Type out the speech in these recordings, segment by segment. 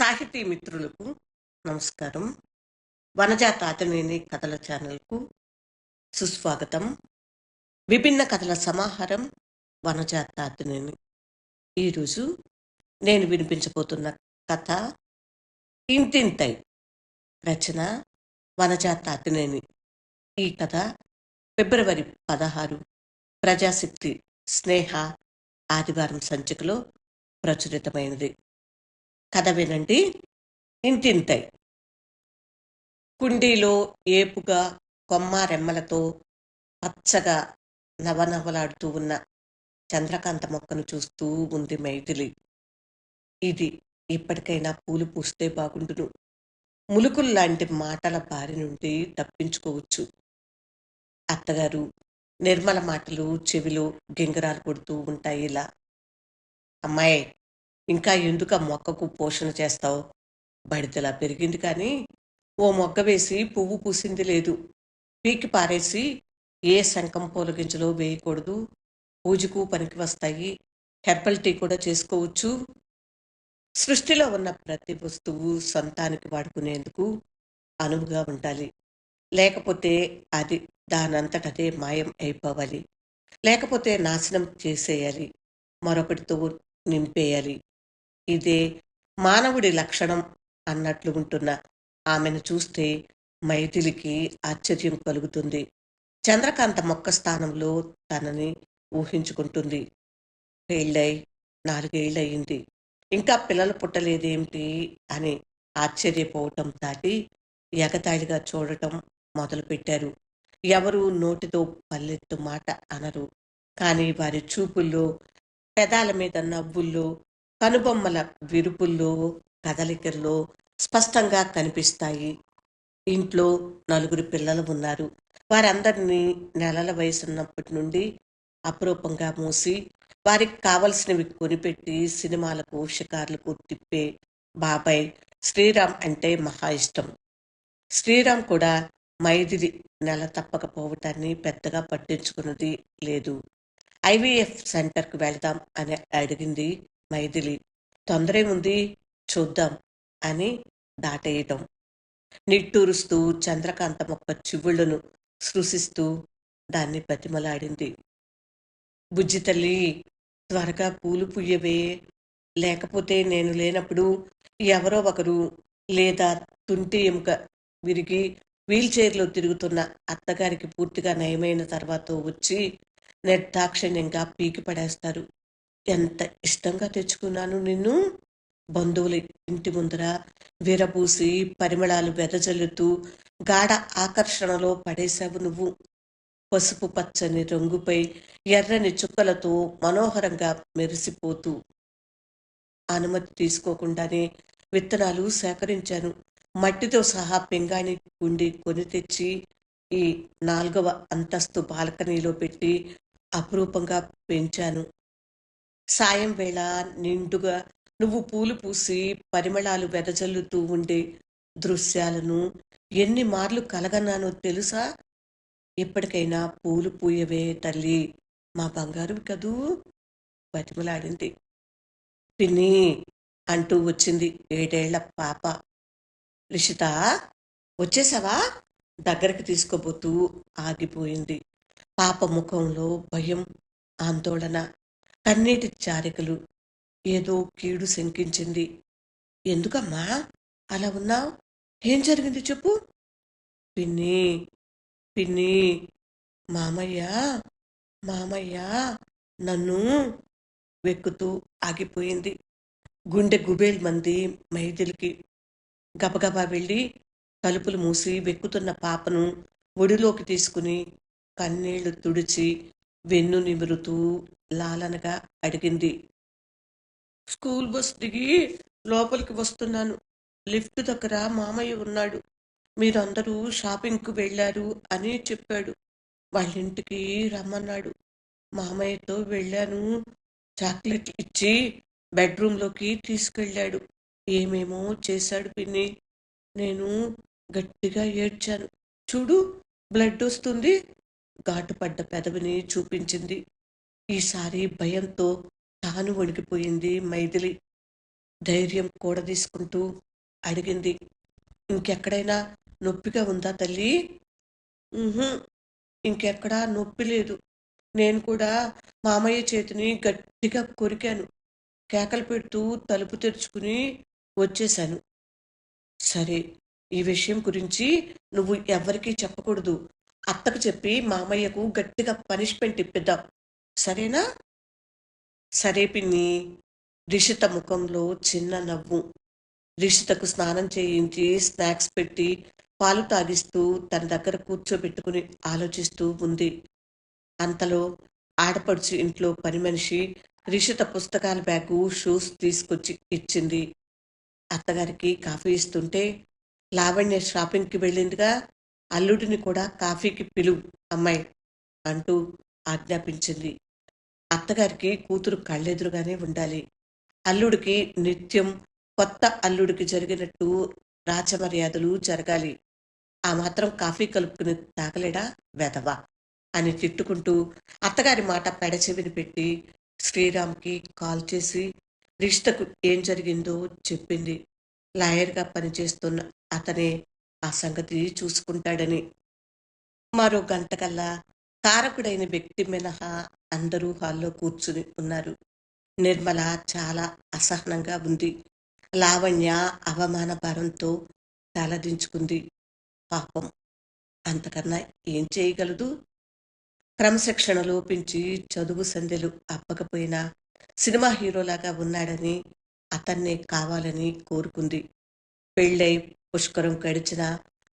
సాహితీ మిత్రులకు నమస్కారం. వనజా తాతనేని కథల ఛానల్కు సుస్వాగతం. విభిన్న కథల సమాహారం వనజా తాతనేని ఈరోజు నేను వినిపించబోతున్న కథ ఇంతింతై రచన వనజా తాతనేని ఈ కథ ఫిబ్రవరి పదహారు. ప్రజాశక్తి స్నేహ ఆదివారం సంచికలో ప్రచురితమైనది. కథ వినండి. ఇంటింతై. కుండీలో ఏపుగా కొమ్మ రెమ్మలతో పచ్చగా నవనవలాడుతూ ఉన్న చంద్రకాంత మొక్కను చూస్తూ ఉంది మైథిలి. ఇది ఇప్పటికైనా పూలు పూస్తే బాగుండును. ములుకుల్లాంటి మాటల బారి నుండి తప్పించుకోవచ్చు. అత్తగారు నిర్మల మాటలు చెవిలో గింగరాలు కొడుతూ ఉంటాయి ఇలా. అమ్మాయి ఇంకా ఎందుకు ఆ మొక్కకు పోషణ చేస్తావు? బడితలా పెరిగింది కానీ ఓ మొగ్గ వేసి పువ్వు పూసింది లేదు. పీకి పారేసి ఏ శంఖం పూల గింజలో వేయకూడదు? పూజకు పనికి వస్తాయి. హెర్బల్ టీ కూడా చేసుకోవచ్చు. సృష్టిలో ఉన్న ప్రతి వస్తువు సొంతానికి వాడుకునేందుకు అనువుగా ఉండాలి. లేకపోతే అది దానంతటదే మాయం అయిపోవాలి. లేకపోతే నాశనం చేసేయాలి. మరొకటితో నింపేయాలి. ఇదే మానవుడి లక్షణం అన్నట్లు ఉంటున్న ఆమెను చూస్తే మైథిలికి ఆశ్చర్యం కలుగుతుంది. చంద్రకాంత మొక్క స్థానంలో తనని ఊహించుకుంటుంది. పెళ్ళై నాలుగేళ్ళయింది. ఇంకా పిల్లలు పుట్టలేదేమిటి అని ఆశ్చర్యపోవటం దాటి ఎగతాళిగా చూడటం మొదలుపెట్టారు. ఎవరు నోటితో పల్లెత్తు మాట అనరు. కానీ వారి చూపుల్లో పెదాల మీద నవ్వుల్లో కనుబొమ్మల విరుపుల్లో కదలికల్లో స్పష్టంగా కనిపిస్తాయి. ఇంట్లో నలుగురు పిల్లలు ఉన్నారు. వారందరినీ నెలల వయసున్నప్పటి నుండి అపురూపంగా మూసి వారికి కావలసినవి కొనిపెట్టి సినిమాలకు షికార్లకు తిప్పే బాబాయ్ శ్రీరామ్ అంటే మహా ఇష్టం. శ్రీరామ్ కూడా మైదిరి నెల తప్పకపోవటాన్ని పెద్దగా పట్టించుకున్నది లేదు. ఐవీఎఫ్ సెంటర్కి వెళ్దాం అని అడిగింది మైథిలి తొందరేముంది చూద్దాం అని దాటేయటం. నిట్టూరుస్తూ చంద్రకాంత మొక్క చివుళ్ళను సృశిస్తూ దాన్ని బతిమలాడింది. బుజ్జి తల్లి త్వరగా పూలు పుయ్యవే లేకపోతే నేను లేనప్పుడు ఎవరో ఒకరు లేదా తుంటి ఎముక విరిగి వీల్ చైర్లో తిరుగుతున్న అత్తగారికి పూర్తిగా నయమైన తర్వాత వచ్చి నిర్దాక్షిణ్యంగా పీకి పడేస్తారు. ఎంత ఇష్టంగా తెచ్చుకున్నాను నిన్ను. బంధువుల ఇంటి ముందర విరబూసి పరిమళాలు వెదజల్లుతూ గాఢ ఆకర్షణలో పడేశావు నువ్వు. పసుపు పచ్చని రంగుపై ఎర్రని చుక్కలతో మనోహరంగా మెరిసిపోతూ. అనుమతి తీసుకోకుండానే విత్తనాలు సేకరించాను. మట్టితో సహా పింగాణి గుండి కొని తెచ్చి ఈ నాలుగవ అంతస్తు బాల్కనీలో పెట్టి అపురూపంగా పెంచాను. సాయం వేళ నిండుగా నువ్వు పూలు పూసి పరిమళాలు వెదజల్లుతూ ఉండే దృశ్యాలను ఎన్ని మార్లు కలగన్నానో తెలుసా? ఇప్పటికైనా పూలు పూయవే తల్లి మా బంగారు కదూ? బతిమలాడింది. పిన్ని అంటూ వచ్చింది ఏడేళ్ళ పాప. రిషిత వచ్చేసావా? దగ్గరికి తీసుకోబోతూ ఆగిపోయింది. పాప ముఖంలో భయం ఆందోళన. కన్నీటి చారికలు ఏదో కీడు శంకించింది. ఎందుకమ్మా? అలా ఉన్నావు? ఏం జరిగింది చెప్పు. పిన్ని పిన్ని మామయ్య మామయ్య నన్ను వెక్కుతూ ఆగిపోయింది. గుండె గుబేల్ మంది మైదిలికి గబగబా వెళ్ళి తలుపులు మూసి వెక్కుతున్న పాపను ఒడిలోకి తీసుకుని కన్నీళ్ళు తుడిచి వెన్ను నిమురుతూ లాలనగా అడిగింది. స్కూల్ బస్ దిగి లోపలికి వస్తున్నాను. లిఫ్ట్ దగ్గర మామయ్య ఉన్నాడు. మీరందరూ షాపింగ్కు వెళ్ళారు అని చెప్పాడు. వాళ్ళ ఇంటికి రమ్మన్నాడు. మామయ్యతో వెళ్ళాను. చాక్లెట్ ఇచ్చి బెడ్రూమ్లోకి తీసుకెళ్ళాడు. ఏమేమో చేశాడు పిన్ని. నేను గట్టిగా ఏడ్చాను. చూడు బ్లడ్ వస్తుంది. ఘాటుపడ్డ పెదవిని చూపించింది. ఈసారి భయంతో తాను వణికిపోయింది మైథిలి. ధైర్యం కూడదీసుకుంటూ అడిగింది. ఇంకెక్కడైనా నొప్పిగా ఉందా తల్లి? ఇంకెక్కడా నొప్పి లేదు. నేను కూడా మామయ్య చేతిని గట్టిగా కొరికాను. కేకలు పెడుతూ తలుపు తెరుచుకుని వచ్చేశాను. సరే ఈ విషయం గురించి నువ్వు ఎవరికీ చెప్పకూడదు. అత్తకు చెప్పి మామయ్యకు గట్టిగా పనిష్మెంట్ ఇప్పిద్దాం. సరేనా? సరే పిన్ని. రిషిత ముఖంలో చిన్న నవ్వు. రిషితకు స్నానం చేయించి స్నాక్స్ పెట్టి పాలు తాగిస్తూ తన దగ్గర కూర్చోబెట్టుకుని ఆలోచిస్తూ ఉంది. అంతలో ఆడపడుచు ఇంట్లో పని మనిషి రిషిత పుస్తకాల బ్యాగు షూస్ తీసుకొచ్చి ఇచ్చింది. అత్తగారికి కాఫీ ఇస్తుంటే లావణ్య షాపింగ్కి వెళ్ళిందిగా. అల్లుడిని కూడా కాఫీకి పిలువు అమ్మాయి అంటూ ఆజ్ఞాపించింది. అత్తగారికి కూతురు కళ్ళెదురుగానే ఉండాలి. అల్లుడికి నిత్యం కొత్త అల్లుడికి జరిగినట్టు రాచమర్యాదలు జరగాలి. ఆ మాత్రం కాఫీ కలుపుకుని తాగలేడా వెదవా అని తిట్టుకుంటూ అత్తగారి మాట పెడచెవిని పెట్టి శ్రీరామ్కి కాల్ చేసి రిష్టకు ఏం జరిగిందో చెప్పింది. లాయర్గా పనిచేస్తున్న అతనే ఆ సంగతి చూసుకుంటాడని. మరో గంటకల్లా కారకుడైన వ్యక్తి మినహా అందరూ హాల్లో కూర్చుని ఉన్నారు. నిర్మల చాలా అసహనంగా ఉంది. లావణ్య అవమాన భారంతో తలదించుకుంది. పాపం అంతకన్నా ఏం చేయగలదు? క్రమశిక్షణ లోపించి చదువు సంధ్యలు అప్పకపోయినా సినిమా హీరోలాగా ఉన్నాడని అతన్నే కావాలని కోరుకుంది. పెళ్ళై పుష్కరం గడిచినా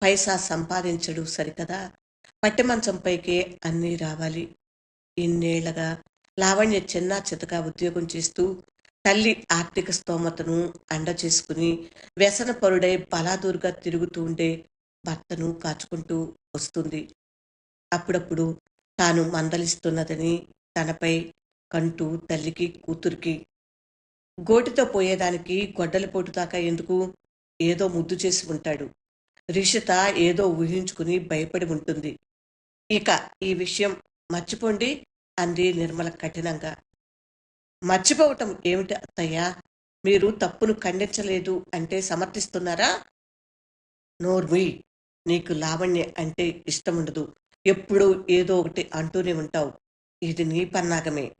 పైసా సంపాదించడు సరికదా? పట్టెమంచంపైకే అన్నీ రావాలి. ఇన్నేళ్ళగా లావణ్య చిన్న చితగా ఉద్యోగం చేస్తూ తల్లి ఆర్థిక స్తోమతను అండ చేసుకుని వ్యసనపరుడై బలాదూరుగా తిరుగుతూ ఉండే భర్తను కాచుకుంటూ వస్తుంది. అప్పుడప్పుడు తాను మందలిస్తున్నదని తనపై కంటూ తల్లికి కూతురికి గోటితో పోయేదానికి గొడ్డలిపోటు దాకా ఎందుకు? ఏదో ముద్దు చేసి ఉంటాడు. రిషిత ఏదో ఊహించుకుని భయపడి ఉంటుంది. ఇక ఈ విషయం మర్చిపోండి అంది నిర్మల కఠినంగా. మర్చిపోవటం ఏమిటి అత్తయ్యా? మీరు తప్పును ఖండించలేదు అంటే సమర్థిస్తున్నారా? నోర్మి నీకు లావణ్య అంటే ఇష్టం ఉండదు ఎప్పుడూ ఏదో ఒకటి అంటూనే ఉంటావు. ఇది నీ పన్నాగమే.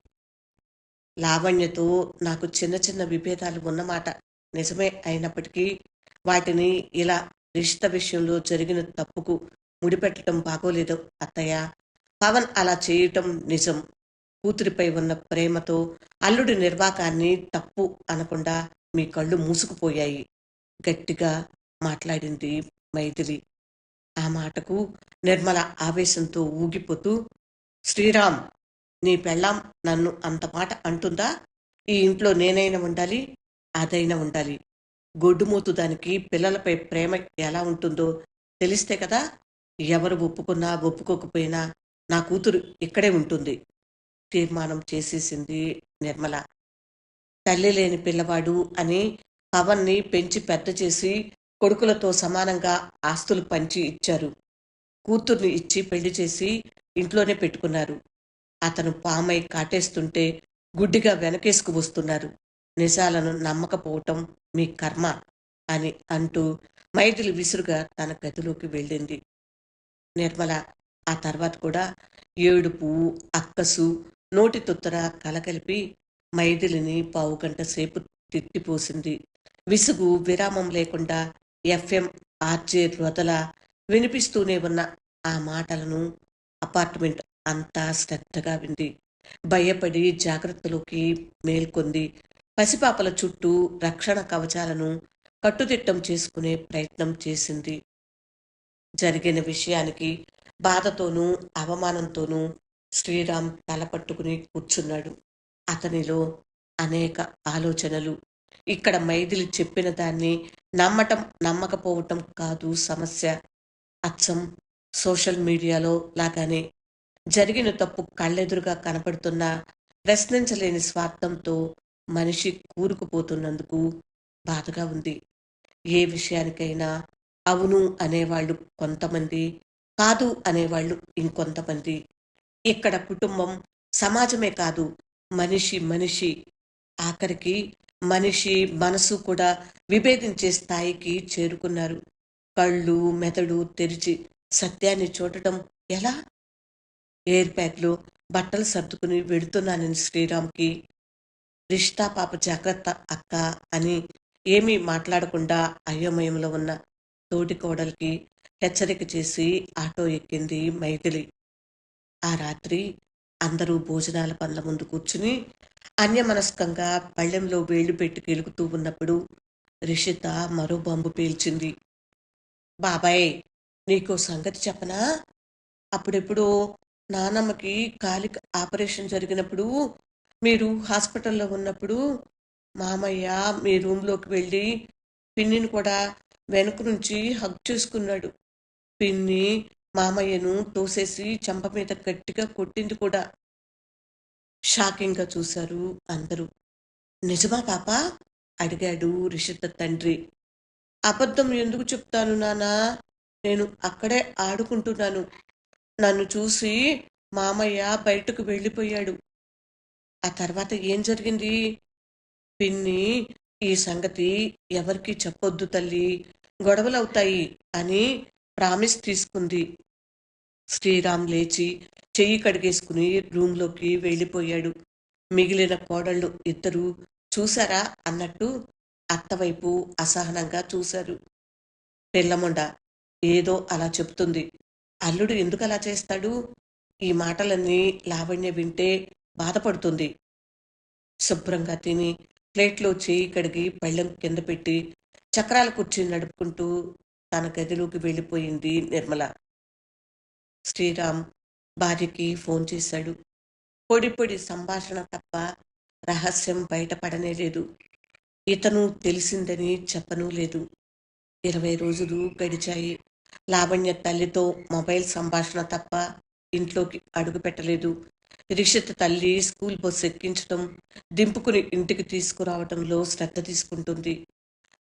లావణ్యతో నాకు చిన్న చిన్న విభేదాలు ఉన్నమాట. నిజమే అయినప్పటికీ వాటిని ఇలా రిషిత విషయంలో జరిగిన తప్పుకు ముడిపెట్టడం బాగోలేదు అత్తయ్య. పవన్ అలా చేయటం నిజం. కూతురిపై ఉన్న ప్రేమతో అల్లుడి నిర్వాకాన్ని తప్పు అనకుండా మీ కళ్ళు మూసుకుపోయాయి. గట్టిగా మాట్లాడింది మైథిలి. ఆ మాటకు నిర్మల ఆవేశంతో ఊగిపోతూ శ్రీరామ్ నీ పెళ్ళాం నన్ను అంత మాట అంటుందా? ఈ ఇంట్లో నేనైనా ఉండాలి అదైనా ఉండాలి. గొడ్డుమూతు దానికి పిల్లలపై ప్రేమ ఎలా ఉంటుందో తెలిస్తే కదా ఎవరు ఒప్పుకున్నా ఒప్పుకోకపోయినా నా కూతురు ఇక్కడే ఉంటుంది. తీర్మానం చేసేసింది నిర్మల. తల్లి లేని పిల్లవాడు అని పవన్ని పెంచి పెద్ద చేసి కొడుకులతో సమానంగా ఆస్తులు పంచి ఇచ్చారు. కూతుర్ని ఇచ్చి పెళ్ళి చేసి ఇంట్లోనే పెట్టుకున్నారు. అతను పామై కాటేస్తుంటే గుడ్డిగా వెనకేసుకు వస్తున్నారు. నిజాలను నమ్మకపోవటం మీ కర్మ అని అంటూ మైథిలి విసురుగా తన గదిలోకి వెళ్ళింది. నిర్మల ఆ తర్వాత కూడా ఏడుపు అక్కసు నోటి తుత్తర కలకలిపి మైథిలిని పావుగంట సేపు తిట్టిపోసింది. విసుగు విరామం లేకుండా ఎఫ్ఎం ఆర్జే రొదల వినిపిస్తూనే ఉన్న ఆ మాటలను అపార్ట్మెంట్ అంతా శ్రద్ధగా వింది. భయపడి జాగ్రత్తలోకి మేల్కొంది పసిపాపల చుట్టూ రక్షణ కవచాలను కట్టుదిట్టం చేసుకునే ప్రయత్నం చేసింది. జరిగిన విషయానికి బాధతోనూ అవమానంతోనూ శ్రీరామ్ తలపట్టుకుని కూర్చున్నాడు. అతనిలో అనేక ఆలోచనలు. ఇక్కడ మైథిలి చెప్పిన దాన్ని నమ్మటం నమ్మకపోవటం కాదు సమస్య. అచ్చం సోషల్ మీడియాలో లాగానే జరిగిన తప్పు కళ్ళెదురుగా కనపడుతున్న ప్రశ్నించలేని స్వార్థంతో మనిషి కూరుకుపోతున్నందుకు బాధగా ఉంది. ఏ విషయానికైనా అవును అనేవాళ్ళు కొంతమంది కాదు అనేవాళ్ళు ఇంకొంతమంది. ఇక్కడ కుటుంబం సమాజమే కాదు మనిషి మనిషి. ఆఖరికి మనిషి మనసు కూడా విభేదించే స్థాయికి చేరుకున్నారు. కళ్ళు మెదడు తెరిచి సత్యాన్ని చూడటం ఎలా? ఎయిర్ బ్యాగ్లో బట్టలు సర్దుకుని వెడుతున్నానని శ్రీరామ్కి రిష్టా పాప జాగ్రత్త అక్క అని ఏమీ మాట్లాడకుండా అయోమయంలో ఉన్న తోటి కోడలికి హెచ్చరిక చేసి ఆటో ఎక్కింది మైథిలి. ఆ రాత్రి అందరూ భోజనాల పండ్ల ముందు కూర్చుని అన్యమనస్కంగా పళ్ళెంలో వేళ్ళు పెట్టి కెలుగుతూ ఉన్నప్పుడు రిషిత మరో బాంబు పేల్చింది. బాబాయ్ నీకో సంగతి చెప్పనా? అప్పుడెప్పుడు నానమ్మకి కాలికి ఆపరేషన్ జరిగినప్పుడు మీరు హాస్పిటల్లో ఉన్నప్పుడు మామయ్య మీ రూమ్లోకి వెళ్ళి పిన్నిని కూడా వెనుక నుంచి హగ్ చేసుకున్నాడు. పిన్ని మామయ్యను తోసేసి చంప మీద గట్టిగా కొట్టింది కూడా. షాకింగ్గా చూశారు అందరూ. నిజమా పాప? అడిగాడు రిషిత తండ్రి. అబద్ధం ఎందుకు చెప్తాను నానా? నేను అక్కడే ఆడుకుంటున్నాను. నన్ను చూసి మామయ్య బయటకు వెళ్ళిపోయాడు. ఆ తర్వాత ఏం జరిగింది? పిన్ని ఈ సంగతి ఎవరికి చెప్పొద్దు తల్లి. గొడవలవుతాయి అని ప్రామిస్ తీసుకుంది. శ్రీరామ్ లేచి చెయ్యి కడిగేసుకుని రూంలోకి వెళ్ళిపోయాడు. మిగిలిన కోడళ్ళు ఇద్దరు చూసారా అన్నట్టు అత్తవైపు అసహనంగా చూశారు. పిల్లమొండ ఏదో అలా చెప్తుంది అల్లుడు ఎందుకు అలా చేస్తాడు? ఈ మాటలన్నీ లావణ్య వింటే బాధపడుతుంది. శుభ్రంగా తిని ప్లేట్లో చేయి కడిగి పళ్ళెం కింద పెట్టి చక్రాల కుర్చీ నడుపుకుంటూ తన గదిలోకి వెళ్ళిపోయింది నిర్మల. శ్రీరామ్ భార్యకి ఫోన్ చేశాడు. పొడి పొడి సంభాషణ తప్ప రహస్యం బయటపడనే లేదు. ఇతను తెలిసిందని చెప్పనూ లేదు. ఇరవై రోజులు గడిచాయి. లావణ్య తల్లితో మొబైల్ సంభాషణ తప్ప ఇంట్లోకి అడుగు పెట్టలేదు. రిషిత్ తల్లి స్కూల్ బస్సు ఎక్కించడం దింపుకుని ఇంటికి తీసుకురావడంలో శ్రద్ధ తీసుకుంటుంది.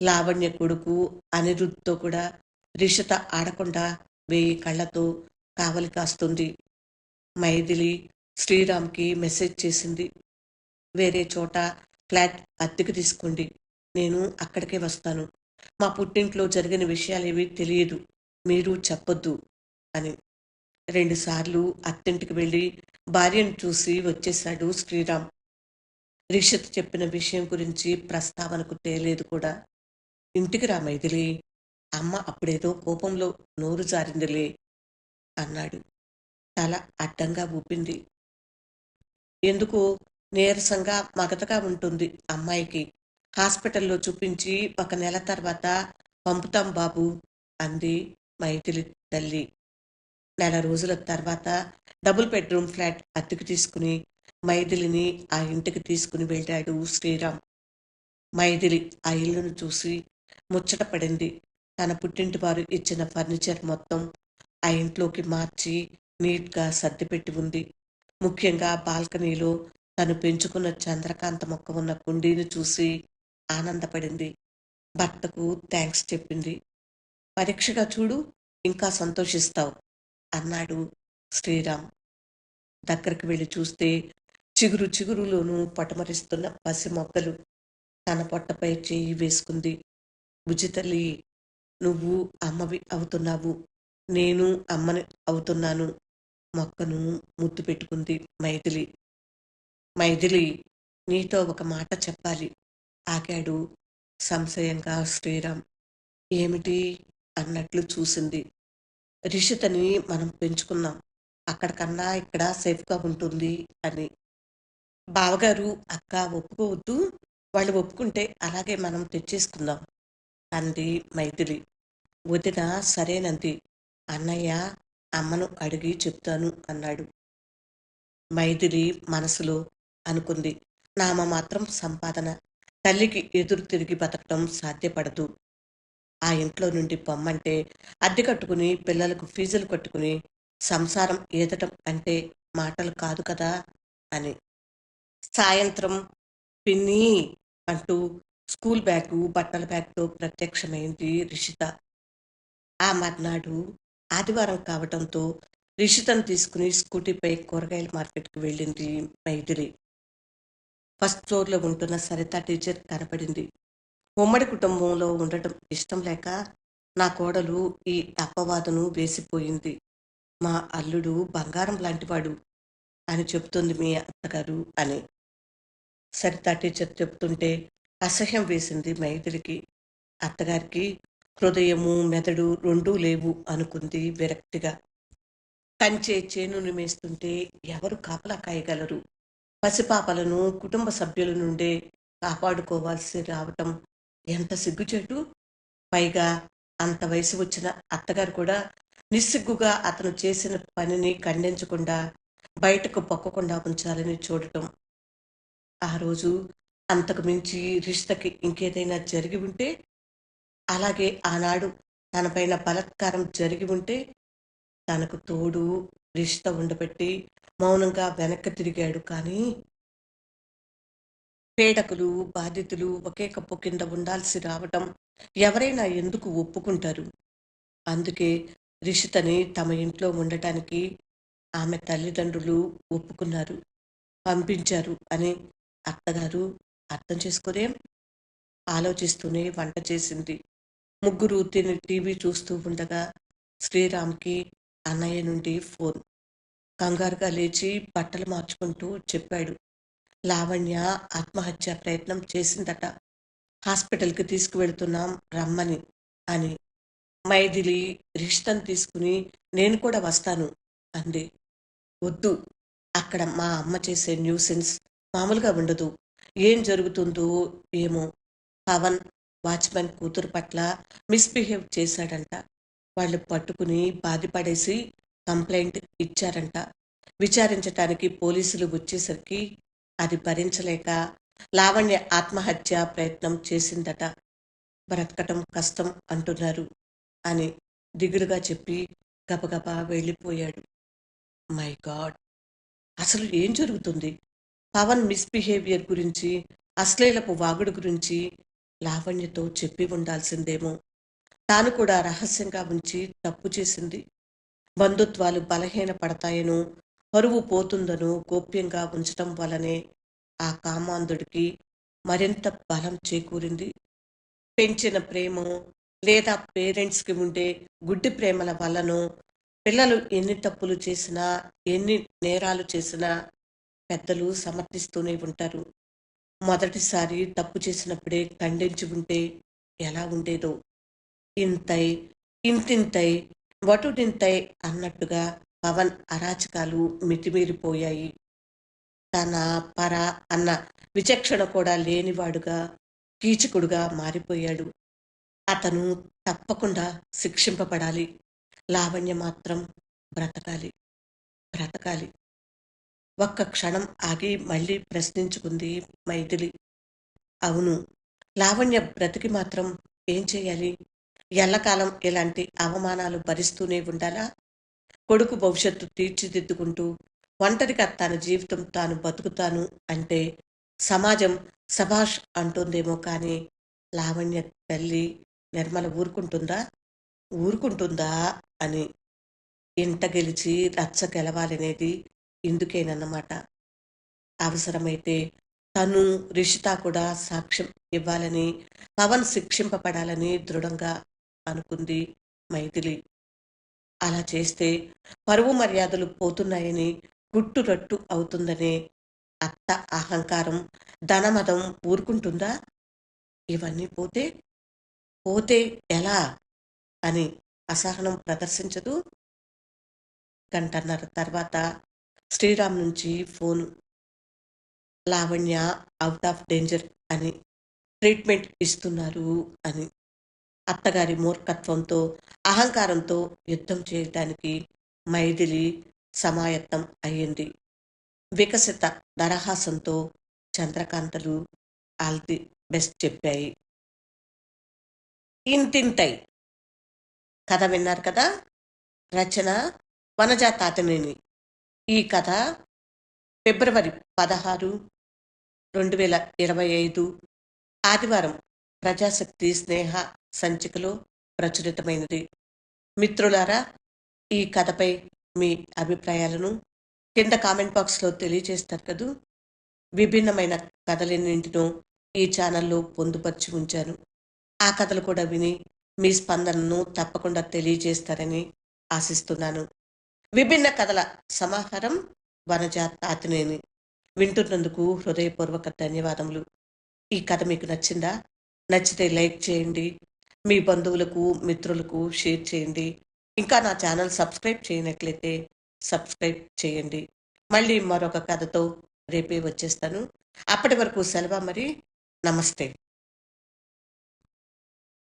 లావణ్య కొడుకు అనిరుద్ధతో కూడా రిషిత ఆడకుండా వేయి కళ్ళతో కావలి కాస్తుంది. మైథిలి శ్రీరామ్కి మెసేజ్ చేసింది. వేరే చోట ఫ్లాట్ అద్దెకు తీసుకోండి. నేను అక్కడికే వస్తాను. మా పుట్టింట్లో జరిగిన విషయాలేవి తెలియదు. మీరు చెప్పొద్దు అని. రెండుసార్లు అత్తింటికి వెళ్ళి భార్యను చూసి వచ్చేశాడు శ్రీరామ్. రిషత్ చెప్పిన విషయం గురించి ప్రస్తావనకు తేలేదు కూడా. ఇంటికి రా మైథిలి అమ్మ అప్పుడేదో కోపంలో నోరు జారిందిలే అన్నాడు. తల అడ్డంగా ఊపింది. ఎందుకు? నీరసంగా మగతగా ఉంటుంది అమ్మాయికి. హాస్పిటల్లో చూపించి ఒక నెల తర్వాత పంపుతాం బాబు అంది మైథిలి తల్లి. నెల రోజుల తర్వాత డబుల్ బెడ్రూమ్ ఫ్లాట్ అద్దెకు తీసుకుని మైథిలిని ఆ ఇంటికి తీసుకుని వెళ్ళాడు శ్రీరామ్. మైథిలి ఆ ఇల్లును చూసి ముచ్చట పడింది. తన పుట్టింటి వారు ఇచ్చిన ఫర్నిచర్ మొత్తం ఆ ఇంట్లోకి మార్చి నీట్గా సర్దిపెట్టి ఉంది. ముఖ్యంగా బాల్కనీలో తను పెంచుకున్న చంద్రకాంత మొక్క ఉన్న కుండీని చూసి ఆనందపడింది. భర్తకు థ్యాంక్స్ చెప్పింది. పరీక్షగా చూడు ఇంకా సంతోషిస్తావు. అన్నాడు శ్రీరామ్. దగ్గరికి వెళ్ళి చూస్తే చిగురు చిగురులోనూ పటమరిస్తున్న పసి మొక్కలు తన పొట్టపై చేయి వేసుకుంది. బుజితల్లి నువ్వు అమ్మవి అవుతున్నావు. నేను అమ్మని అవుతున్నాను. మొక్కను ముద్దు పెట్టుకుంది మైథిలి. మైథిలి నీతో ఒక మాట చెప్పాలి ఆగాడు సంశయంగా శ్రీరామ్. ఏమిటి? అన్నట్లు చూసింది. రిషితని మనం పెంచుకున్నాం. అక్కడికన్నా ఇక్కడ సేఫ్గా ఉంటుంది అని. బావగారు అక్క ఒప్పుకోవద్దు. వాళ్ళు ఒప్పుకుంటే అలాగే మనం తెచ్చేసుకుందాం అంది మైథిలి. వదిన సరేనంది అన్నయ్య అమ్మను అడిగి చెప్తాను అన్నాడు. మైథిలి మనసులో అనుకుంది. నామ మాత్రం సంపాదన. తల్లికి ఎదురు తిరిగి బతకడం సాధ్యపడదు. ఆ ఇంట్లో నుండి పొమ్మంటే అద్దె కట్టుకుని పిల్లలకు ఫీజులు కట్టుకుని సంసారం ఏదటం అంటే మాటలు కాదు కదా అని. సాయంత్రం పిన్ని అంటూ స్కూల్ బ్యాగు బట్టల బ్యాగ్తో ప్రత్యక్షమైంది రిషిత. ఆ మర్నాడు ఆదివారం కావడంతో రిషితను తీసుకుని స్కూటీపై కూరగాయల మార్కెట్కి వెళ్ళింది మైథిలి. ఫస్ట్ ఫ్లోర్లో ఉంటున్న సరిత టీచర్ కనపడింది. ఉమ్మడి కుటుంబంలో ఉండటం ఇష్టం లేక నా కోడలు ఈ అపవాదును వేసిపోయింది. మా అల్లుడు బంగారం లాంటివాడు అని చెప్తుంది మీ అత్తగారు అని. సరితా టీచర్ చెప్తుంటే అసహ్యం వేసింది మైథిలికి అత్తగారికి హృదయము మెదడు రెండూ లేవు అనుకుంది విరక్తిగా. కంచే చేను మేస్తుంటే ఎవరు కాపలా కాయగలరు? పసిపాపలను కుటుంబ సభ్యుల నుండే కాపాడుకోవాల్సి రావటం ఎంత సిగ్గుచేటు? పైగా అంత వయసు వచ్చిన అత్తగారు కూడా నిస్సిగ్గుగా అతను చేసిన పనిని ఖండించకుండా బయటకు పొక్కకుండా ఉంచాలని చూడటం. ఆ రోజు అంతకు మించి రిష్తకి ఇంకేదైనా జరిగి ఉంటే అలాగే ఆనాడు తనపైన బలత్కారం జరిగి ఉంటే తనకు తోడు రిష్త ఉండబెట్టి మౌనంగా వెనక్కి తిరిగాడు. కానీ పేడకులు బాధితులు ఒకే కప్పు కింద ఉండాల్సి రావటం ఎవరైనా ఎందుకు ఒప్పుకుంటారు? అందుకే రిషితని తమ ఇంట్లో ఉండటానికి ఆమె తల్లిదండ్రులు ఒప్పుకున్నారు పంపించారు అని అత్తగారు అర్థం చేసుకునే ఆలోచిస్తూనే వంట చేసింది. ముగ్గురు తిని టీవీ చూస్తూ ఉండగా శ్రీరామ్కి అన్నయ్య నుండి ఫోన్. కంగారుగా లేచి బట్టలు మార్చుకుంటూ చెప్పాడు. లావణ్య ఆత్మహత్య ప్రయత్నం చేసిందట. హాస్పిటల్కి తీసుకువెళ్తున్నాం రమ్మని అని. మైథిలి రిష్టం తీసుకుని నేను కూడా వస్తాను అంది. వద్దు అక్కడ మా అమ్మ చేసే న్యూసెన్స్ మామూలుగా ఉండదు. ఏం జరుగుతుందో ఏమో. పవన్ వాచ్మెన్ కూతురు పట్ల మిస్బిహేవ్ చేశాడంట. వాళ్ళు పట్టుకుని బాధపడేసి కంప్లైంట్ ఇచ్చారంట. విచారించటానికి పోలీసులు వచ్చేసరికి అది భరించలేక లావణ్య ఆత్మహత్య ప్రయత్నం చేసిందట. బ్రతకటం కష్టం అంటున్నారు అని దిగులుగా చెప్పి గబగబా వెళ్ళిపోయాడు. My God! అసలు ఏం జరుగుతుంది? పవన్ మిస్బిహేవియర్ గురించి అశ్లీలపు వాగుడు గురించి లావణ్యతో చెప్పి ఉండాల్సిందేమో. తాను కూడా రహస్యంగా ఉంచి తప్పు చేసింది. బంధుత్వాలు బలహీన పడతాయనో పరువు పోతుందను గోప్యంగా ఉంచటం వలనే ఆ కామాంధుడికి మరింత బలం చేకూరింది. పెంచిన ప్రేమ లేదా పేరెంట్స్కి ఉండే గుడ్డి ప్రేమల వల్లనో పిల్లలు ఎన్ని తప్పులు చేసినా ఎన్ని నేరాలు చేసినా పెద్దలు సమర్థిస్తూనే ఉంటారు. మొదటిసారి తప్పు చేసినప్పుడే ఖండించి ఉంటే ఎలా ఉండేదో. ఇంతై ఇంతింతై వటుడింతై అన్నట్టుగా పవన్ అరాచకాలు మితిమీరిపోయాయి. తన పర అన్న విచక్షణ కూడా లేనివాడుగా కీచకుడుగా మారిపోయాడు. అతను తప్పకుండా శిక్షింపబడాలి. లావణ్య మాత్రం బ్రతకాలి. బ్రతకాలి. ఒక్క క్షణం ఆగి మళ్ళీ ప్రశ్నించుకుంది మైథిలి. అవును లావణ్య బ్రతికి మాత్రం ఏం చేయాలి? ఎల్లకాలం ఇలాంటి అవమానాలు భరిస్తూనే ఉండాలా? కొడుకు భవిష్యత్తు తీర్చిదిద్దుకుంటూ ఒంటరిగా తన జీవితం తాను బతుకుతాను అంటే సమాజం సభాష్ అంటుందేమో కానీ లావణ్య తల్లి నిర్మల ఊరుకుంటుందా? ఊరుకుంటుందా? అని ఇంట గెలిచి రచ్చ గెలవాలనేది ఇందుకేనన్నమాట. అవసరమైతే తను రిషిత కూడా సాక్ష్యం ఇవ్వాలని పవన్ శిక్షింపబడాలని దృఢంగా అనుకుంది మైథిలి. అలా చేస్తే పరువు మర్యాదలు పోతున్నాయని గుట్టురట్టు అవుతుందనే అత్త అహంకారం ధనమదం ఊరుకుంటుందా? ఇవన్నీ పోతే పోతే ఎలా? అని అసహనం ప్రదర్శించదు. గంటన్నర తర్వాత శ్రీరామ్ నుంచి phone. Lavanya out of danger అని ట్రీట్మెంట్ ఇస్తున్నారు అని. అత్తగారి మూర్ఖత్వంతో అహంకారంతో యుద్ధం చేయడానికి మైథిలి సమాయత్తం అయ్యింది. వికసిత దరహాసంతో చంద్రకాంతలు ఆల్ ది బెస్ట్ చెప్పాయి. ఇంతింతై కథ విన్నారు కదా? రచన వనజా తాతనేని ఈ కథ ఫిబ్రవరి పదహారు రెండు వేల ఇరవై ఐదు ఆదివారం. ప్రజాశక్తి స్నేహ సంచికలో ప్రచురితమైనది. మిత్రులారా ఈ కథపై మీ అభిప్రాయాలను కింద కామెంట్ బాక్స్లో తెలియజేస్తారు కదూ. విభిన్నమైన కథలన్నింటినో ఈ ఛానల్లో పొందుపరిచి ఉంచాను. ఆ కథలు కూడా విని మీ స్పందనను తప్పకుండా తెలియజేస్తారని ఆశిస్తున్నాను. విభిన్న కథల సమాహారం వనజ తాతినేని వింటున్నందుకు హృదయపూర్వక ధన్యవాదములు. ఈ కథ మీకు నచ్చిందా? నచ్చితే లైక్ చేయండి. మీ బంధువులకు మిత్రులకు షేర్ చేయండి. ఇంకా నా ఛానల్ సబ్స్క్రైబ్ చేయనట్లయితే సబ్స్క్రైబ్ చేయండి. మళ్ళీ మరొక కథతో రేపే వచ్చేస్తాను. అప్పటి వరకు సెలవు మరి నమస్తే.